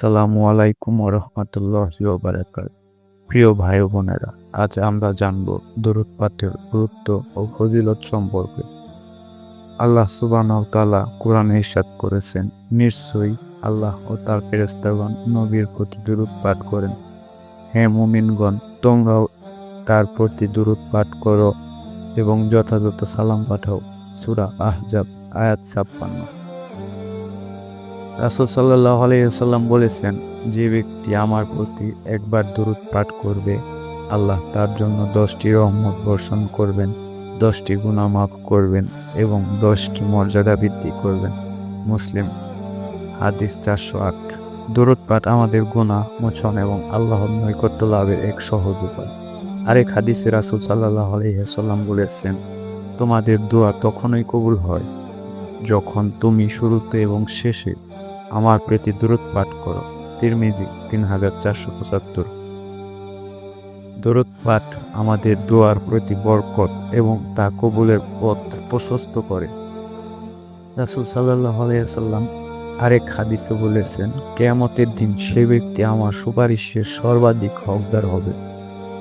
সালামু আলাইকুম রহমতুল্লাহ বারাকাত প্রিয় ভাই বোনেরা, আজ আমরা জানব দরুদ পাঠের গুরুত্ব ও ফজিলত সম্পর্কে। আল্লাহ সুবাহ তালা কোরআনে ইরশাদ করেছেন, নিশ্চয়ই আল্লাহ ও তার ফেরেস্তাগণ নবীর প্রতি দরুদ পাঠ করেন। হে মুমিনগণ, তোমরাও তার প্রতি দরুদ পাঠ করো এবং যথাযথ সালাম পাঠাও। সুরা আহজাব, আয়াত ছাপ্পান্ন। রাসুল সাল্লাহ আলাইসাল্লাম বলেছেন, যে ব্যক্তি আমার প্রতি একবার দরুদ পাঠ করবে, আল্লাহ তার জন্য দশটি রহমত বর্ষণ করবেন, দশটি গুণা মাফ করবেন এবং দশটি মর্যাদা বৃদ্ধি করবেন। মুসলিম, হাদিস চারশো আট। দরুদ পাঠ আমাদের গুণা মোচন এবং আল্লাহর নৈকট্য লাভের এক সহজ উপায়। আরেক হাদিসে রাসুল সাল্লাহ আলাইসাল্লাম বলেছেন, তোমাদের দোয়া তখনই কবুল হয় যখন তুমি শুরুতে এবং শেষে আমার প্রতি দূরত পাঠ করো। তিরমিজি তিন হাজার চারশো পঁচাত্তর। দূরত পাঠ আমাদের দোয়ার প্রতি বরকত এবং তা কবুলের পথ প্রশস্ত করে। রাসুল সাল্লাহ আলাইসাল্লাম আরেক হাদিসে বলেছেন, কেয়ামতের দিন সে ব্যক্তি আমার সুপারিশের সর্বাধিক হকদার হবে,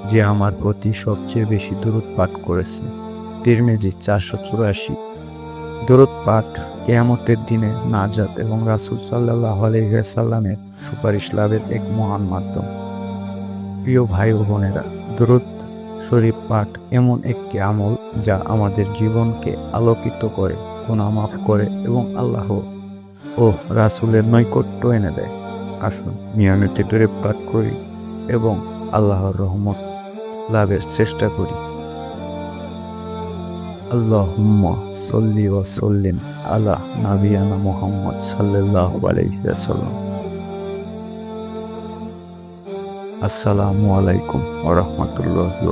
যে আমার প্রতি সবচেয়ে বেশি দূরত পাঠ করেছে। তিরমিজি চারশো চুরাশি। দরুদ পাঠ কেয়ামতের দিনে নাজাত এবং রাসুল সাল্লাহ আলহিসাল্লামের সুপারিশ লাভের এক মহান মাধ্যম। প্রিয় ভাই ও বোনেরা, দরুদ শরীফ পাঠ এমন একটি আমল যা আমাদের জীবনকে আলোকিত করে গুণা মাফ করে এবং আল্লাহ ও রাসুলের নৈকট্য এনে দেয়। আসুন, নিয়মিত দূরে পাঠ করি এবং আল্লাহর রহমত লাভের চেষ্টা করি। আল্লাহুম্মা সল্লি ওয়া সল্লিম আলা নাবিয়ানা মুহাম্মদ সাল্লাল্লাহু আলাইহি ওয়াসাল্লাম। আসসালামু আলাইকুম ওয়া রাহমাতুল্লাহি